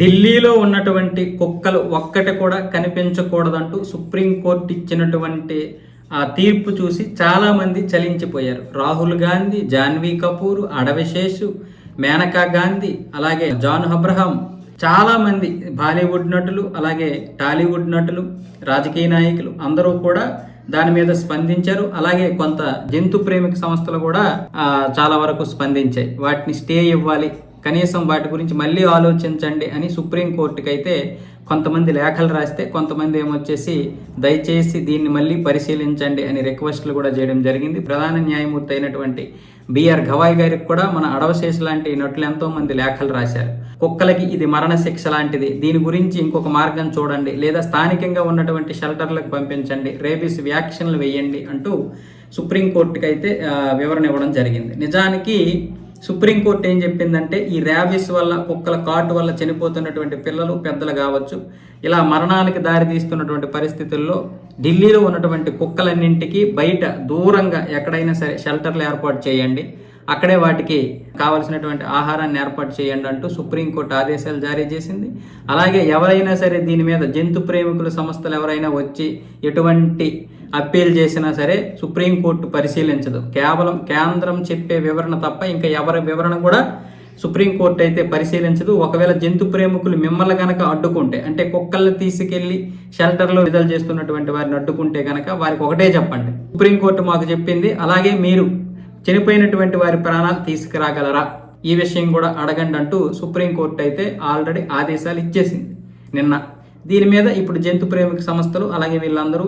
ఢిల్లీలో ఉన్నటువంటి కుక్కలు ఒక్కటి కూడా కనిపించకూడదంటూ సుప్రీంకోర్టు ఇచ్చినటువంటి ఆ తీర్పు చూసి చాలామంది చలించిపోయారు. రాహుల్ గాంధీ జాన్వీ కపూర్ అడవిశేషు మేనకా గాంధీ అలాగే జాన్ అబ్రహాం చాలామంది బాలీవుడ్ నటులు అలాగే టాలీవుడ్ నటులు రాజకీయ నాయకులు అందరూ కూడా దాని మీద స్పందించారు. అలాగే కొంత జంతు ప్రేమిక సంస్థలు కూడా చాలా వరకు స్పందించాయి. వాటిని స్టే ఇవ్వాలి. కనీసం వాటి గురించి మళ్ళీ ఆలోచించండి అని సుప్రీంకోర్టుకి అయితే కొంతమంది లేఖలు రాస్తే కొంతమంది ఏమొచ్చేసి దయచేసి దీన్ని మళ్ళీ పరిశీలించండి అని రిక్వెస్ట్లు కూడా చేయడం జరిగింది. ప్రధాన న్యాయమూర్తి అయినటువంటి బిఆర్ గవాయ్ గారికి కూడా మన అడవశేష లాంటి నటులు ఎంతోమంది లేఖలు రాశారు. కుక్కలకి ఇది మరణ శిక్ష లాంటిది. దీని గురించి ఇంకొక మార్గం చూడండి. లేదా స్థానికంగా ఉన్నటువంటి షెల్టర్లకు పంపించండి. రేబీస్ వ్యాక్సిన్లు వేయండి అంటూ సుప్రీంకోర్టుకి అయితే వివరణ ఇవ్వడం జరిగింది. నిజానికి సుప్రీంకోర్టు ఏం చెప్పిందంటే ఈ ర్యాబిస్ వల్ల కుక్కల కాటు వల్ల చనిపోతున్నటువంటి పిల్లలు పెద్దలు కావచ్చు ఇలా మరణానికి దారితీస్తున్నటువంటి పరిస్థితుల్లో ఢిల్లీలో ఉన్నటువంటి కుక్కలన్నింటికి బయట దూరంగా ఎక్కడైనా సరే షెల్టర్లు ఏర్పాటు చేయండి. అక్కడే వాటికి కావలసినటువంటి ఆహారాన్ని ఏర్పాటు చేయండి అంటూ సుప్రీంకోర్టు ఆదేశాలు జారీ చేసింది. అలాగే ఎవరైనా సరే దీని మీద జంతు ప్రేమికుల సంస్థలు ఎవరైనా వచ్చి ఎటువంటి అప్పీల్ చేసినా సరే సుప్రీంకోర్టు పరిశీలించదు. కేవలం కేంద్రం చెప్పే వివరణ తప్ప ఇంకా ఎవరి వివరణ కూడా సుప్రీంకోర్టు అయితే పరిశీలించదు. ఒకవేళ జంతు ప్రేమికులు మిమ్మల్ని గనక అడ్డుకుంటే అంటే కుక్కల్ని తీసుకెళ్ళి షెల్టర్లో విడుదల చేస్తున్నటువంటి వారిని అడ్డుకుంటే గనక వారికి ఒకటే చెప్పండి. సుప్రీంకోర్టు మాకు చెప్పింది అలాగే మీరు చనిపోయినటువంటి వారి ప్రాణాలు తీసుకురాగలరా? ఈ విషయం కూడా అడగండి అంటూ సుప్రీంకోర్టు అయితే ఆల్రెడీ ఆదేశాలు ఇచ్చేసింది నిన్న. దీని మీద ఇప్పుడు జంతు ప్రేమిక సంస్థలు అలాగే వీళ్ళందరూ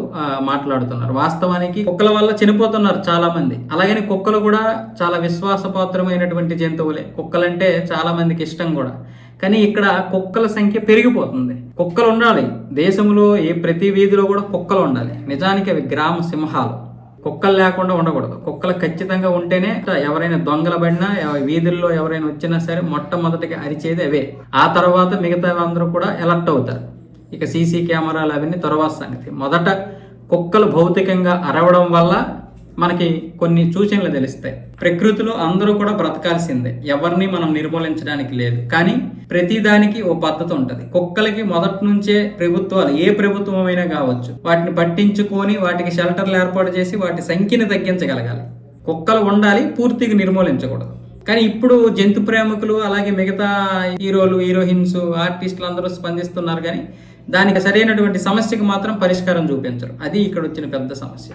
మాట్లాడుతున్నారు. వాస్తవానికి కుక్కల వల్ల చనిపోతున్నారు చాలా మంది అలాగని కుక్కలు కూడా చాలా విశ్వాసపాత్రమైనటువంటి జంతువులే. కుక్కలంటే చాలా మందికి ఇష్టం కూడా. కానీ ఇక్కడ కుక్కల సంఖ్య పెరిగిపోతుంది. కుక్కలు ఉండాలి. దేశంలో ఏ ప్రతి వీధిలో కూడా కుక్కలు ఉండాలి. నిజానికి అవి గ్రామ సింహాలు. కుక్కలు లేకుండా ఉండకూడదు. కుక్కలు ఖచ్చితంగా ఉంటేనే ఎవరైనా దొంగల పడినా వీధుల్లో ఎవరైనా వచ్చినా సరే మొట్టమొదటిగా అరిచేది అవే. ఆ తర్వాత మిగతా అందరూ కూడా ఎలర్ట్ అవుతారు. ఇక సీసీ కెమెరాలు అవన్నీ తర్వాత సంగతి. మొదట కుక్కలు భౌతికంగా అరవడం వల్ల మనకి కొన్ని సూచనలు తెలుస్తాయి. ప్రకృతిలో అందరూ కూడా బ్రతకాల్సిందే. ఎవరిని మనం నిర్మూలించడానికి లేదు. కానీ ప్రతిదానికి ఓ పద్ధతి ఉంటుంది. కుక్కలకి మొదటి నుంచే ప్రభుత్వాలు ఏ ప్రభుత్వమైనా కావచ్చు వాటిని పట్టించుకొని వాటికి షెల్టర్లు ఏర్పాటు చేసి వాటి సంఖ్యని తగ్గించగలగాలి. కుక్కలు ఉండాలి పూర్తిగా నిర్మూలించకూడదు. కానీ ఇప్పుడు జంతు ప్రేమికులు అలాగే మిగతా హీరోలు హీరోయిన్స్ ఆర్టిస్టులు అందరూ స్పందిస్తున్నారు కానీ దానికి సరైనటువంటి సమస్యకు మాత్రం పరిష్కారం చూపించరు. అది ఇక్కడ వచ్చిన పెద్ద సమస్య.